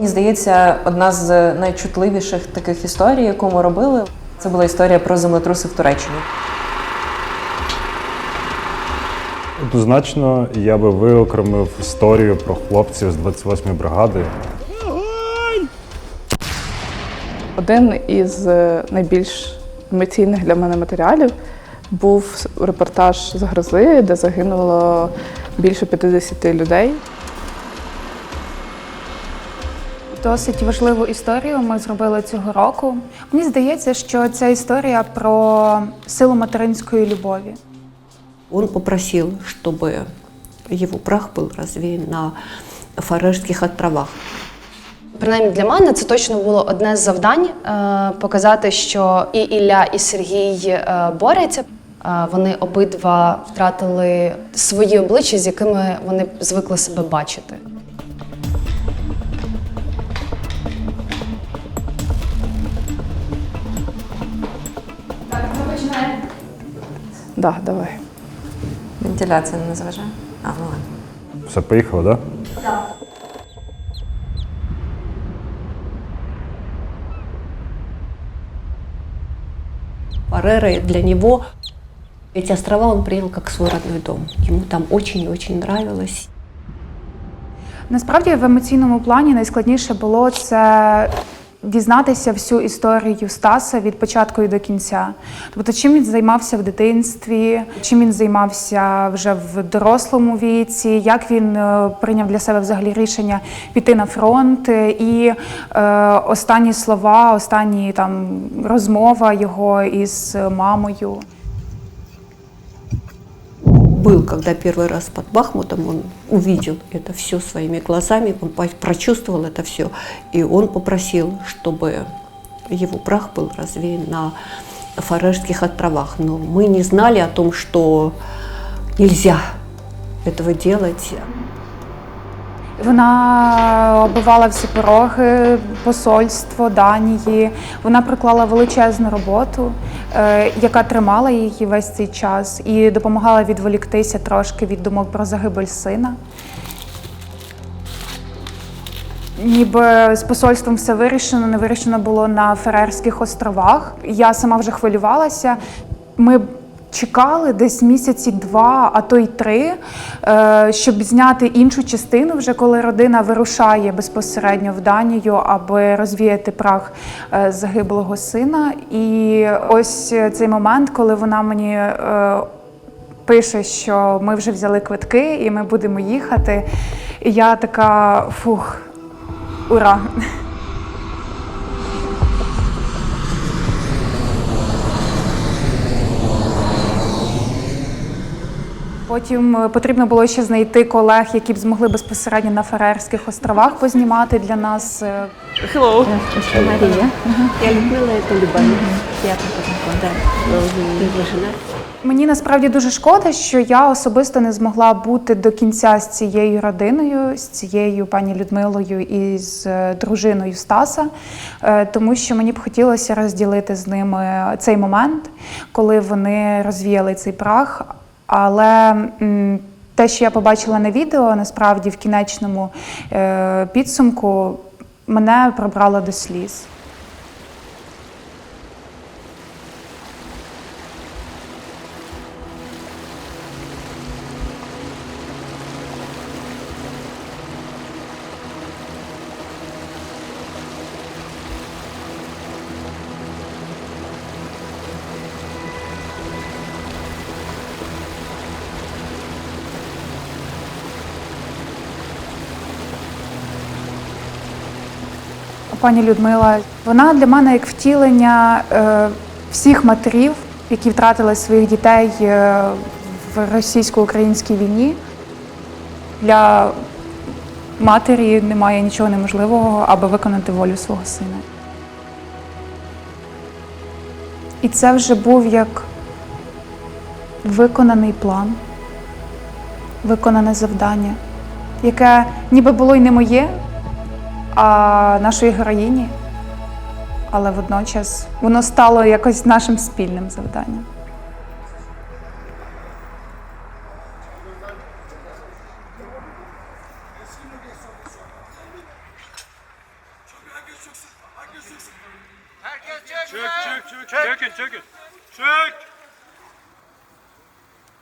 Мені здається, одна з найчутливіших таких історій, яку ми робили, це була історія про землетруси в Туреччині. Однозначно, я би виокремив історію про хлопців з 28-ї бригади. Один із е, найбільш емоційних для мене матеріалів був репортаж з грози, де загинуло більше 50 людей. Досить важливу історію ми зробили цього року. Мені здається, що ця історія про силу материнської любові. Он попросил, чтобы его прах был развеян на Фарерских островах. Принаймні для мене це точно було одне з завдань е, показати, що і Ілля, і Сергій е, борються. Е, Вони обидва втратили свої обличчя, з якими вони звикли себе бачити. Да, давай. Вентиляція не заважає? А, ну ладно. Все, поїхали, так? Фареры для него эти острова он принял как свой родной дом. Ему там очень и очень нравилось. Насправді в емоційному плані найскладніше було це дізнатися всю історію Стаса від початку і до кінця. Тобто, чим він займався в дитинстві, чим він займався вже в дорослому віці, як він е, прийняв для себе взагалі рішення піти на фронт, і е, останні слова, останні там розмова його із мамою Был, когда первый раз под Бахмутом, он увидел это все своими глазами, он по- прочувствовал это все, и он попросил, чтобы его прах был развеян на Фарерских островах. Но мы не знали о том, что нельзя этого делать. Вона оббивала всі пороги, посольство Данії. Вона приклала величезну роботу, е, яка тримала її весь цей час і допомагала відволіктися трошки від думок про загибель сина. Ніби з посольством все вирішено, не вирішено було на Ферерських островах. Я сама вже хвилювалася. Ми чекали десь місяці два, а то й три, е, щоб зняти іншу частину, вже коли родина вирушає безпосередньо в Данію, аби розвіяти прах е, загиблого сина. І ось цей момент, коли вона мені. е, Пише, що ми вже взяли квитки і ми будемо їхати. І я така фух, ура! Потім е, потрібно було ще знайти колег, які б змогли безпосередньо на Фарерських островах познімати для нас. е, Мария. Я любила эту Любовь. Приятно познакомиться. Жена. Мені насправді дуже шкода, що я особисто не змогла бути до кінця з цією родиною, з цією пані Людмилою і з е, дружиною Стаса, е, тому що мені б хотілося розділити з ними цей момент, коли вони розвіяли цей прах. Але те, що я побачила на відео, насправді в кінечному е, підсумку мене пробрало до сліз. Пані Людмила, вона для мене як втілення е, всіх матерів, які втратили своїх дітей е, в російсько-українській війні. Для матері немає нічого неможливого, аби виконати волю свого сина. І це вже був як виконаний план, виконане завдання, яке ніби було й не моє, а нашої героїні. Але водночас воно стало якось нашим спільним завданням. В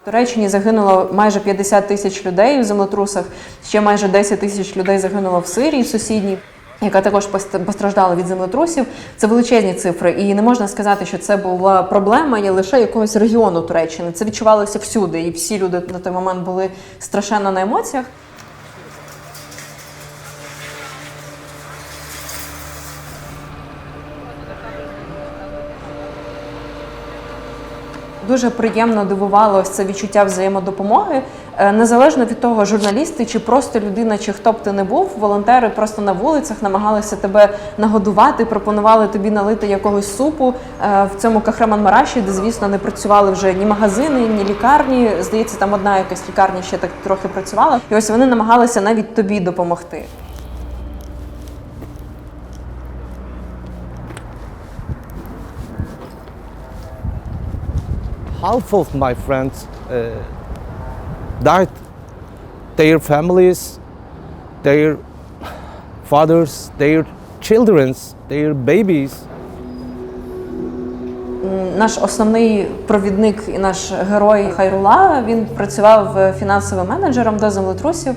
Туреччині загинуло майже 50 тисяч людей в землетрусах. Ще майже 10 тисяч людей загинуло в Сирії сусідній, яка також пост- постраждала від землетрусів. Це величезні цифри, і не можна сказати, що це була проблема є лише якогось регіону Туреччини. Це відчувалося всюди, і всі люди на той момент були страшенно на емоціях. Дуже приємно дивувало це відчуття взаємодопомоги. Е, Незалежно від того, журналісти чи просто людина, чи хто б ти не був, волонтери просто на вулицях намагалися тебе нагодувати, пропонували тобі налити якогось супу е, в цьому Кахраман-Мараші, де, звісно, не працювали вже ні магазини, ні лікарні. Здається, там одна якась лікарня ще так трохи працювала. І ось вони намагалися навіть тобі допомогти. Half of my friends uh, died. Their families, their fathers, their children, their babies. Наш основний провідник і наш герой Хайрула він працював е, фінансовим менеджером до землетрусів.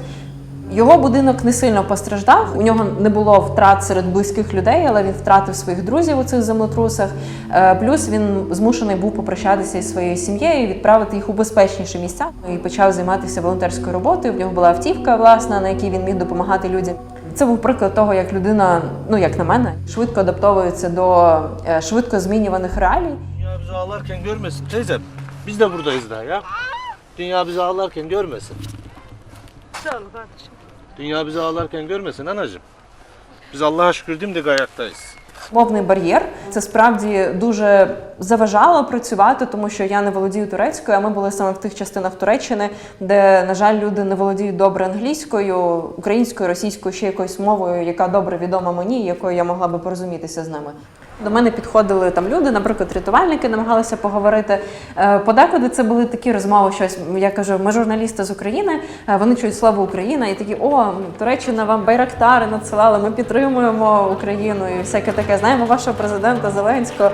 Його будинок не сильно постраждав. У нього не було втрат серед близьких людей, але він втратив своїх друзів у цих землетрусах. Е, Плюс він змушений був попрощатися із своєю сім'єю, відправити їх у безпечніші місця. І почав займатися волонтерською роботою. В нього була автівка, власна, на якій він міг допомагати людям. Це був приклад того, як людина, ну як на мене, швидко адаптовується до е, швидко змінюваних реалій. Dünya bizi ağlarken görmesin teyzem. Biz de buradayız daha ya. Dünya bizi ağlarken görmesin. Dünya bizi ağlarken görmesin anacığım. Biz Allah'a şükür dimdik ayaktayız. Мовний бар'єр це справді дуже заважало працювати, тому що я не володію турецькою. А ми були саме в тих частинах Туреччини, де, на жаль, люди не володіють добре англійською, українською, російською, ще якоюсь мовою, яка добре відома мені, якою я могла би порозумітися з ними. До мене підходили там люди, наприклад, рятувальники намагалися поговорити. Е, Подекуди це були такі розмови. Щось я кажу, ми журналісти з України. е, Вони чують слово Україна, і такі о, Туреччина вам байрактари надсилали. Ми підтримуємо Україну і всяке таке. Знаємо вашого президента Зеленського.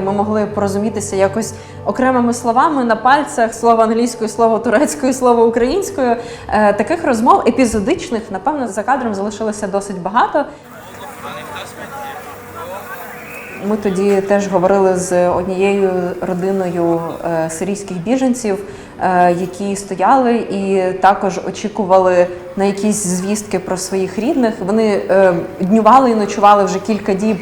Ми могли порозумітися якось окремими словами на пальцях слово англійською, слово турецькою, слово українською. Е, Таких розмов епізодичних, напевно, за кадром залишилося досить багато. Ми тоді теж говорили з однією родиною е, сирійських біженців, е, які стояли і також очікували на якісь звістки про своїх рідних. Вони е, днювали і ночували вже кілька діб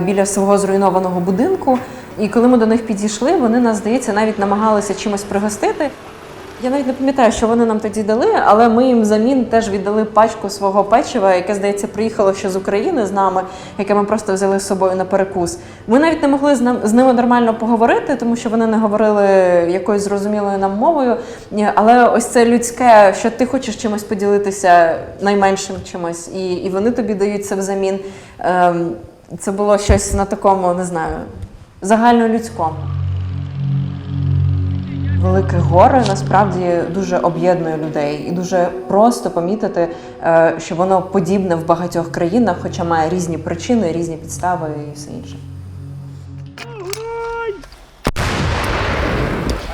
біля свого зруйнованого будинку. І коли ми до них підійшли, вони нас, здається, навіть намагалися чимось пригостити. Я навіть не пам'ятаю, що вони нам тоді дали, але ми їм взамін теж віддали пачку свого печива, яке, здається, приїхало ще з України з нами, яке ми просто взяли з собою на перекус. Ми навіть не могли з ними нормально поговорити, тому що вони не говорили якоюсь зрозумілою нам мовою. Але ось це людське, що ти хочеш чимось поділитися найменшим чимось, і, і вони тобі дають це взамін. Ем, це було щось на такому, не знаю, загальнолюдському. Велике горе насправді дуже об'єднує людей і дуже просто помітити, е, що воно подібне в багатьох країнах, хоча має різні причини, різні підстави і все інше.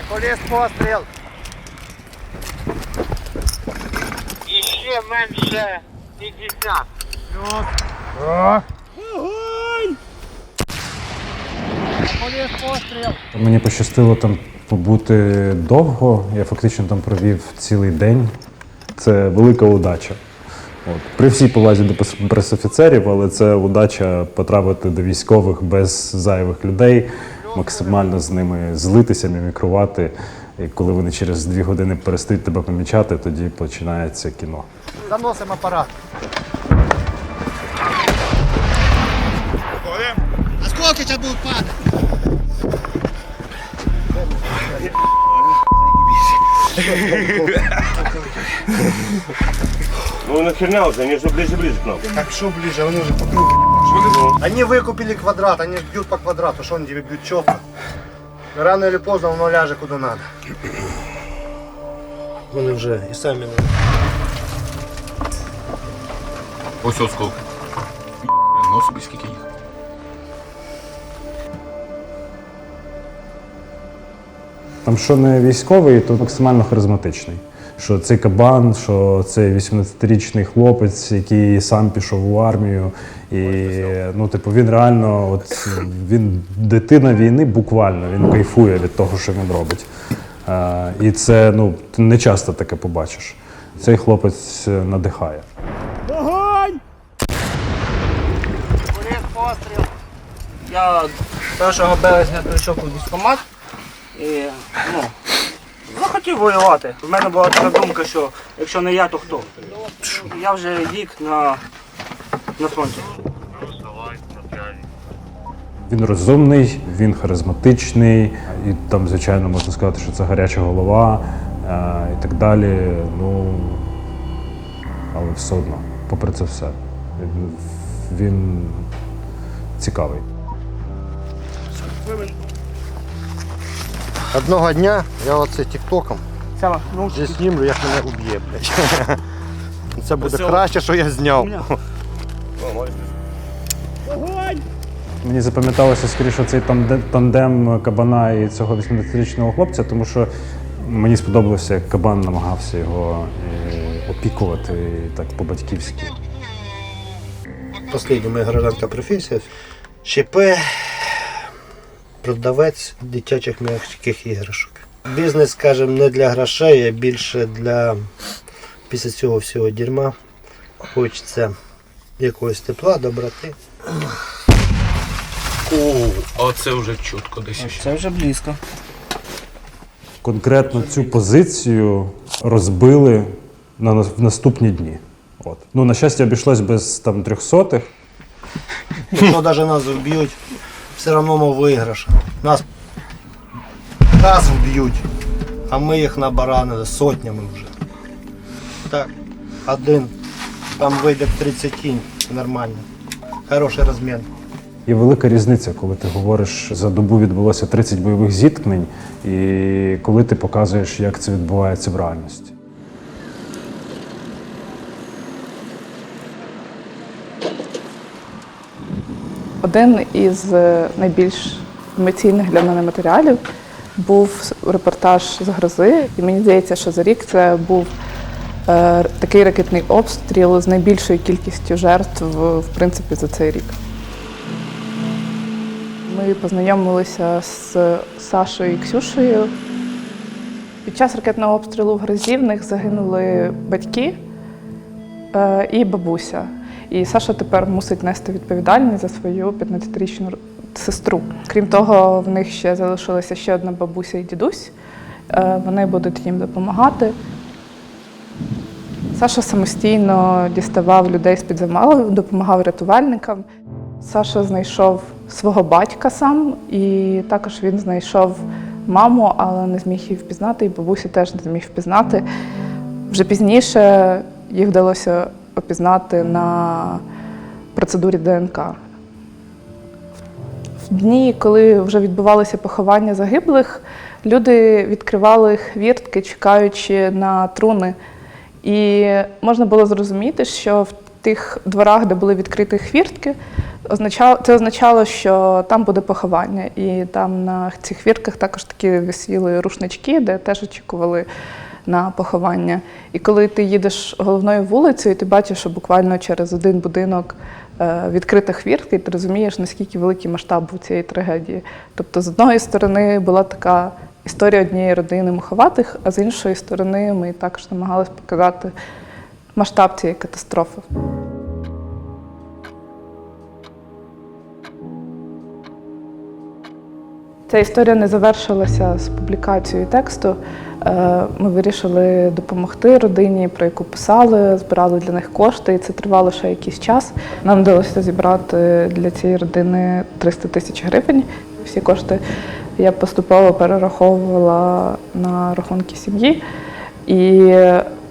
Колес постріл. Іще менше 50. Колес постріл. Мені пощастило там побути довго. Я фактично там провів цілий день. Це велика удача. От. При всій повазі до пресофіцерів, але це удача потрапити до військових без зайвих людей, максимально з ними злитися, мімікрувати. І коли вони через дві години перестають тебе помічати, тоді починається кіно. Заносимо апарат. Осколки сейчас будут падать. Ну нахерня уже, они же ближе-ближе к нам. Как что ближе, они уже по кругу. Они выкупили квадрат, они бьют по квадрату, что они тебе бьют четко. Рано или поздно воно ляже куда надо. Вони вже і самі Ось осколки. Нос. собі скільки їх. Там, що не військовий, то максимально харизматичний. Що цей кабан, що цей 18-річний хлопець, який сам пішов у армію. І ну, типу, він реально, от він дитина війни, буквально, він кайфує від того, що він робить. Е, і це ну, ти не часто таке побачиш. Цей хлопець е, надихає. Я 1 березня прийшов у військкомат і ну, захотів воювати. У мене була така думка, що якщо не я, то хто? Я вже рік на, на фронті. Він розумний, він харизматичний, і там, звичайно, можна сказати, що це гаряча голова е, і так далі. Ну, але все одно, попри це все, він, він цікавий. Одного дня я оце тіктоком Сяма, ну, знімлю, як мене уб'є, блядь. Це буде краще, що я зняв. Мені запам'яталося скоріше цей тандем, тандем кабана і цього 18-річного хлопця, тому що мені сподобалося, як кабан намагався його е, опікувати так по-батьківськи. Последня моя гражданська професія. ЧП, продавець дитячих м'яких іграшок. Бізнес, скажімо, не для грошей, а більше для після цього всього дерьма. Хочеться якогось тепла, доброти. Оце вже чутко десь. Це вже близько. конкретно цю позицію розбили на нас- в наступні дні. От. Ну, на щастя, обійшлось без там трьохсотих. Якщо навіть нас вб'ють, все одно ми виграш. Нас нас вб'ють, а ми їх набаранили сотнями вже. Так, один, там вийде 30 кінь, нормально. Хороший розмін. Є велика різниця, коли ти говориш, за добу відбулося 30 бойових зіткнень, і коли ти показуєш, як це відбувається в реальності. Один із е, найбільш емоційних для мене матеріалів був репортаж з грози. І мені здається, що за рік це був е, такий ракетний обстріл з найбільшою кількістю жертв в принципі за цей рік. Ми познайомилися з Сашою і Ксюшею. Під час ракетного обстрілу в Грозі в них загинули батьки е, і бабуся. І Саша тепер мусить нести відповідальність за свою 15-річну сестру. Крім того, в них ще залишилася ще одна бабуся і дідусь. Е, Вони будуть їм допомагати. Саша самостійно діставав людей з-під завалу, допомагав рятувальникам. Саша знайшов свого батька сам, і також він знайшов маму, але не зміг її впізнати, і бабусю теж не зміг впізнати. Вже пізніше їх вдалося опізнати на процедурі ДНК. В дні, коли вже відбувалося поховання загиблих, люди відкривали хвіртки, чекаючи на труни. І можна було зрозуміти, що в тих дворах, де були відкриті хвіртки, означало, це означало, що там буде поховання. І там на цих хвіртках також такі висіли рушнички, де теж очікували на поховання. І коли ти їдеш головною вулицею, ти бачиш, що буквально через один будинок е, відкрита хвіртка, і ти розумієш, наскільки великий масштаб був цієї трагедії. Тобто, з одної сторони, була така історія однієї родини муховатих, а з іншої сторони, ми також намагалися показати масштаб цієї катастрофи. Ця історія не завершилася з публікацією тексту. Е, Ми вирішили допомогти родині, про яку писали, збирали для них кошти, і це тривало ще якийсь час. Нам вдалося зібрати для цієї родини 300 тисяч гривень. Всі кошти я поступово перераховувала на рахунки сім'ї. І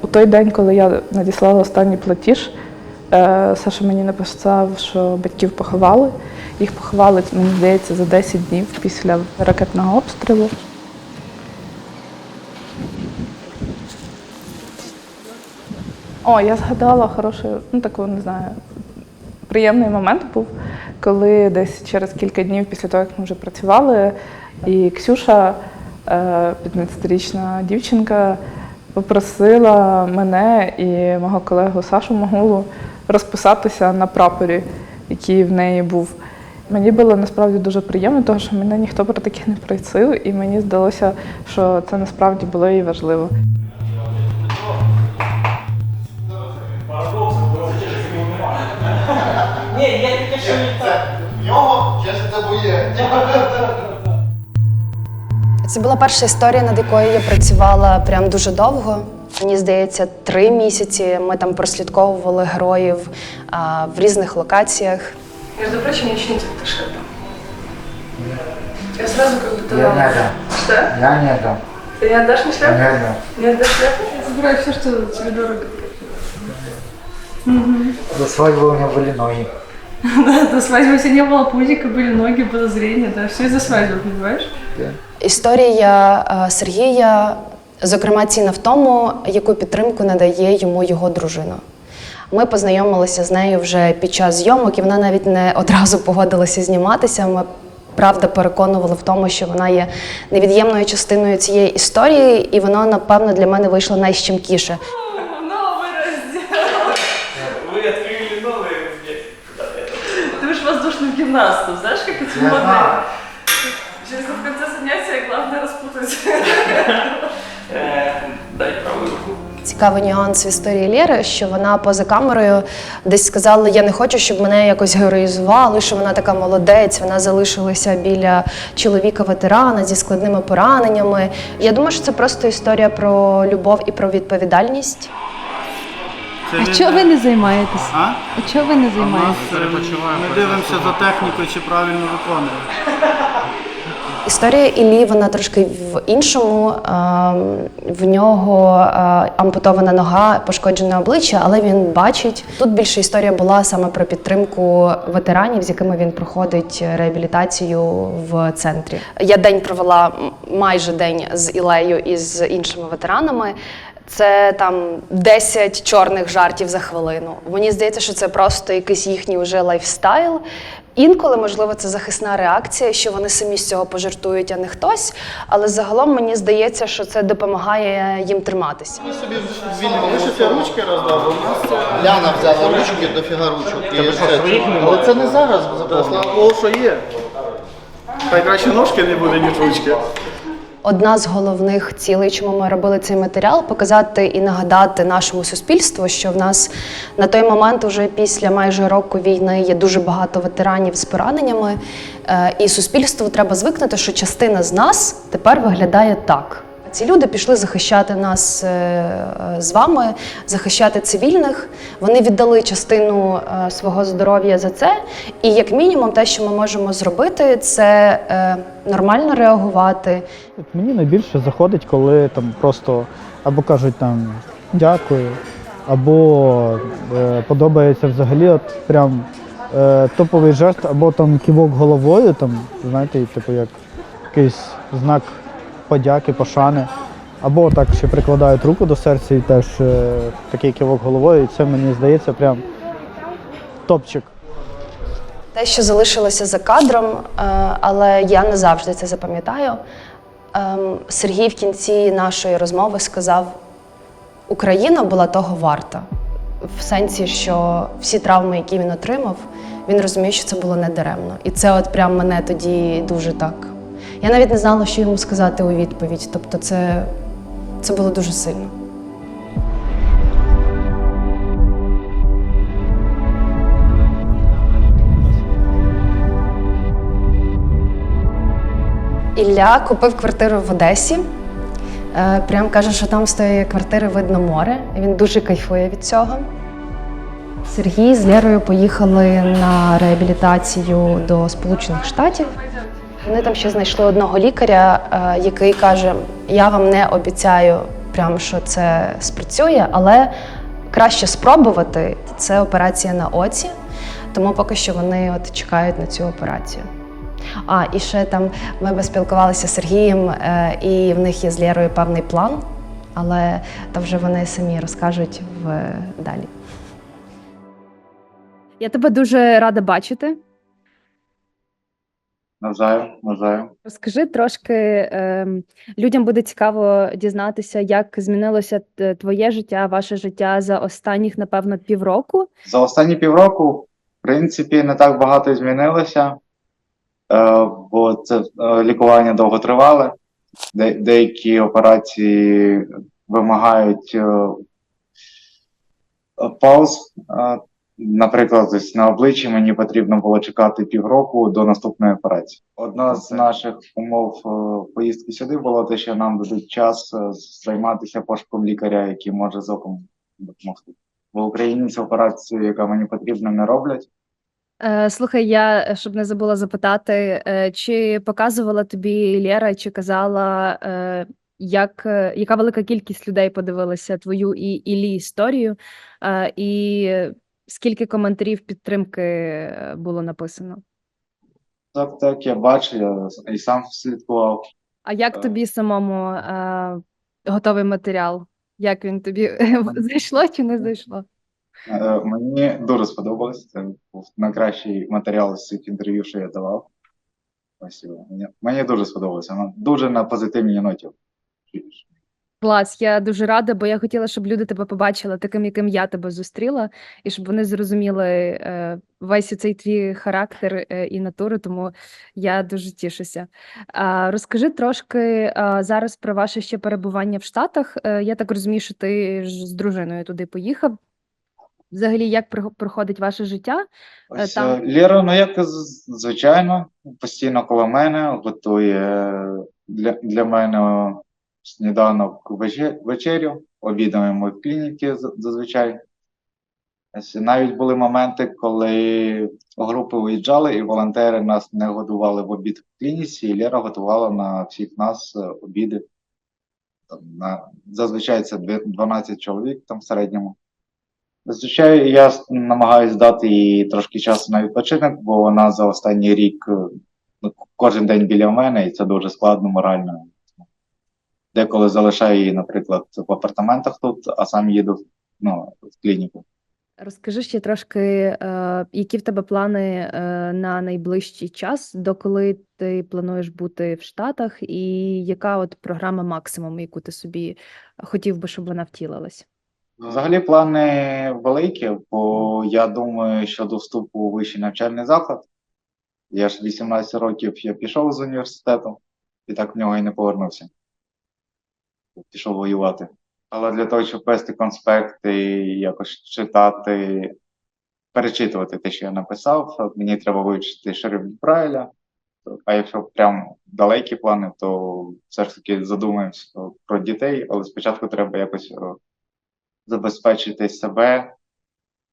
у той день, коли я надіслала останній платіж, Саша мені написав, що батьків поховали. Їх поховали, мені здається, за 10 днів після ракетного обстрілу. О, я згадала хорошу, ну таку, не знаю, приємний момент був, коли десь через кілька днів після того, як ми вже працювали, і Ксюша, е, 15-річна дівчинка, попросила мене і мого колегу Сашу Магулу розписатися на прапорі, який в неї був. Мені було насправді дуже приємно, тому що мене ніхто про таке не просив, і мені здалося, що це насправді було і важливо. Це була перша історія, над якою я працювала прям дуже довго. Мені здається, три місяці ми там прослідковували героїв а, в різних локаціях. Между прочим, я еще не цвета шляпа. Я сразу как будто... Я не дам. Что? Я не дам. Ты не отдашь мне шляпу? Не дам. Не отдашь шляпу? Я забираю все, что тебе дорого. До свадьбы у меня были ноги. До свадьбы, если не было пузика, были ноги, было зрение, да, все из-за свадьбы, понимаешь? Історія е, Сергія, зокрема, ціна в тому, яку підтримку надає йому його дружина. Ми познайомилися з нею вже під час зйомок, і вона навіть не одразу погодилася зніматися. Ми правда переконували в тому, що вона є невід'ємною частиною цієї історії, і воно, напевно, для мене вийшло найщемкіше. Ты уж воздушным гимнастом, знаешь, как эти Я знаю. Через в конце занятия главное распутать. Цікавий нюанс в історії Лєри, що вона поза камерою десь сказала: я не хочу, щоб мене якось героїзували, що вона така молодець, вона залишилася біля чоловіка ветерана зі складними пораненнями. Я думаю, що це просто історія про любов і про відповідальність. А чого ви не займаєтесь? А? А чого ви не займаєтесь? Ми дивимося за технікою, чи правильно виконуємо. Історія Іллі, вона трошки в іншому. Ем, В нього е, ампутована нога, пошкоджене обличчя, але він бачить. Тут більше історія була саме про підтримку ветеранів, з якими він проходить реабілітацію в центрі. Я день провела майже день з Ілею і з іншими ветеранами. Це там 10 чорних жартів за хвилину. Мені здається, що це просто якийсь їхній вже лайфстайл. Інколи, можливо, це захисна реакція, що вони самі з цього пожартують, а не хтось. Але загалом мені здається, що це допомагає їм триматися. Лише ручки роздав, у нас Ляна взяла ручки, дофіга ручок. І це, але це не зараз. Слава Богу, що є. Хай краще ножки не буде, ніж ручки. Одна з головних цілей, чому ми робили цей матеріал, показати і нагадати нашому суспільству, що в нас на той момент, уже після майже року війни, є дуже багато ветеранів з пораненнями, Е, і суспільству треба звикнути, що частина з нас тепер виглядає так. Ці люди пішли захищати нас е, е, з вами, захищати цивільних. Вони віддали частину е, свого здоров'я за це. І як мінімум, те, що ми можемо зробити, це нормально реагувати, Мені найбільше заходить, коли там просто або кажуть там дякую, або подобається взагалі от прям топовий жест, або там кивок головою, там, знаєте, типу як якийсь знак подяки, пошани. Або так ще прикладають руку до серця і теж е, такий кивок головою, і це мені здається прям топчик. Те, що залишилося за кадром, е, але я не завжди це запам'ятаю. Ем, Сергій в кінці нашої розмови сказав: Україна була того варта. В сенсі, що всі травми, які він отримав, він розуміє, що це було не даремно. І це от прям мене тоді дуже так. Я навіть не знала, що йому сказати у відповідь. Тобто, це, це було дуже сильно. Ілля купив квартиру в Одесі. Е, Прям каже, що там з тої квартири видно море. Він дуже кайфує від цього. Сергій з Лєрою поїхали на реабілітацію до Сполучених Штатів. Вони там ще знайшли одного лікаря, е, який каже: Я вам не обіцяю, прям що це спрацює, але краще спробувати. Це операція на оці, тому поки що вони от чекають на цю операцію. А, і ще там ми спілкувалися з Сергієм, е, і в них є з Лєрою певний план, але то вже вони самі розкажуть в далі. Я тебе дуже рада бачити. Навзаєм, навзаєм. Розкажи трошки, ем, людям буде цікаво дізнатися, як змінилося твоє життя, ваше життя за останніх, напевно, півроку. За останні півроку, в принципі, не так багато змінилося, е, бо це е, лікування довготривале. Де, деякі операції вимагають е, пауз. Наприклад, ось на обличчі мені потрібно було чекати півроку до наступної операції. Одна з наших умов е, поїздки сюди було те, що нам дадуть час е, займатися пошуком лікаря, який може з оком допомогти. В Україні цю операцію, яка мені потрібна, не роблять. Е, слухай, я щоб не забула запитати, чи показувала тобі Лєра, чи казала, як, яка велика кількість людей подивилася твою і Іллі історію, і скільки коментарів підтримки е, було написано? Так, так, я бачу, я і сам слідкував. А як Е. тобі самому е, готовий матеріал? Як він тобі зайшло чи не зайшло? Е, Мені дуже сподобалось. Це був найкращий матеріал з цих інтерв'ю, що я давав. Його. Мені, мені дуже сподобалося. Воно дуже на позитивній ноті. Клас, я дуже рада, бо я хотіла, щоб люди тебе побачили таким, яким я тебе зустріла, і щоб вони зрозуміли е, весь цей твій характер е, і натуру, тому я дуже тішуся. А, розкажи трошки а, зараз про ваше ще перебування в Штатах. Е, я так розумію, що ти ж з дружиною туди поїхав. Взагалі, як про- проходить ваше життя? Е, Ось там- е, Лєра, ну як звичайно, постійно коло мене, готує для, для мене сніданок вече- вечерю, обідаємо в клініці зазвичай. Навіть були моменти, коли групи виїжджали, і волонтери нас не годували в обід в клініці, і Лєра готувала на всіх нас е, обіди. Зазвичай це 12 чоловік там в середньому. Зазвичай я намагаюсь дати їй трошки часу на відпочинок, бо вона за останній рік е, ну, кожен день біля мене, і це дуже складно морально. Деколи залишаю її, наприклад, в апартаментах тут, а сам їду ну, в клініку. Розкажи ще трошки, е, які в тебе плани е, на найближчий час, доколи ти плануєш бути в Штатах, і яка от програма максимум, яку ти собі хотів би, щоб вона втілилась? Взагалі плани великі, бо я думаю, що до вступу у вищий навчальний заклад. Я ж 18 років я пішов з університету і так в нього і не повернувся. Пішов воювати. Але для того, щоб вести конспекти якось читати, перечитувати те, що я написав, мені треба вивчити шрифт Брайля. А якщо прям далекі плани, то все ж таки задумаємося про дітей, але спочатку треба якось е, забезпечити себе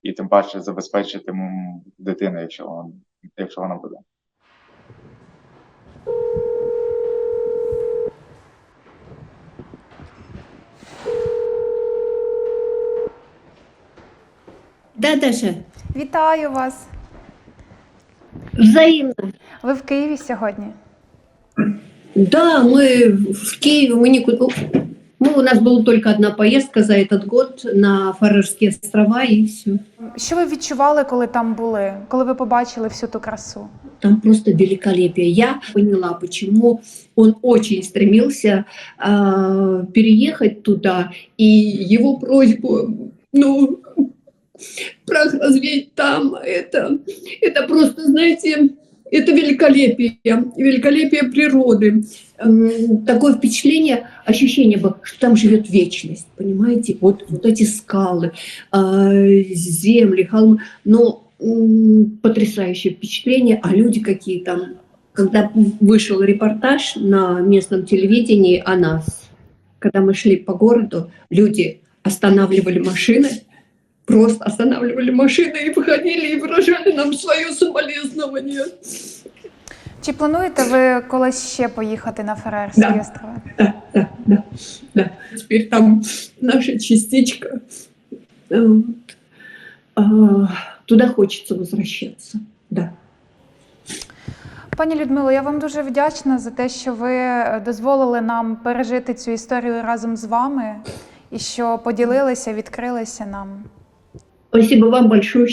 і тим паче забезпечити дитину, якщо вона, якщо вона буде. Да, Даша? Вітаю вас! Взаимно. Ви в Києві сьогодні? Да, мы в Киеве, мы никуда... Ну, у нас была только одна поездка за этот год на Фарерские острова и все. Що ви відчували, коли там були, коли ви побачили всю ту красу? Там просто великолепие. Я поняла, почему он очень стремился а, переехать туда, и его просьбу, ну, прах развеять там, это, это просто, знаете, это великолепие, великолепие природы. М, Такое впечатление, ощущение что там живет вечность, понимаете? Вот, вот эти скалы, а, земли, холмы. Но потрясающее впечатление, а люди какие там. Когда вышел репортаж на местном телевидении о нас, когда мы шли по городу, люди останавливали машины, просто останавливали машины и выходили и выражали нам свое соболезнование. Чи плануєте ви колись ще поїхати на Фарерські Да. острови? Да, да, да, да. Теперь там наша частичка. Вот. А, Туда хочется возвращаться. Да. Пані Людмило, я вам дуже вдячна за те, що ви е, дозволили нам пережити цю історію разом з вами і що поділилися, відкрилися нам. Спасибо вам большое.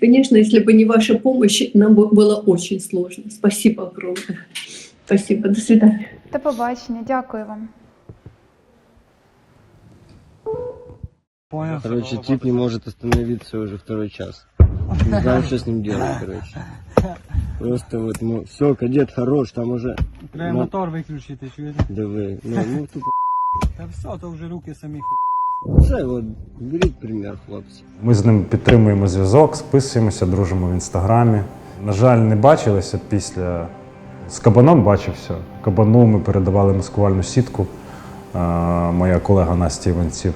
Конечно, если бы не ваша помощь, нам бы было очень сложно. Спасибо огромное. Спасибо. До свидания. До побачення, дякую вам. Короче, тип не может остановиться уже второй час. Не знаем, что с ним делать, короче. Просто вот, ну, все, кадет хорош, там уже... Треба ну, мотор виключити, чуєте? Диви, ну, ну, тупо. Та все, то вже руки самі Це от, беріть примір, хлопці. Ми з ним підтримуємо зв'язок, списуємося, дружимо в інстаграмі. На жаль, не бачилися після. З кабаном бачився. Кабану ми передавали маскувальну сітку. Моя колега Настя Іванців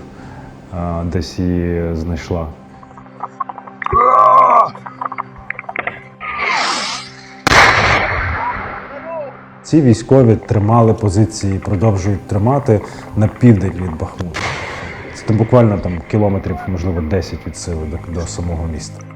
десь її знайшла. Ці військові тримали позиції, продовжують тримати на південь від Бахмута. Там буквально там кілометрів, можливо, 10 від сили до, до самого міста.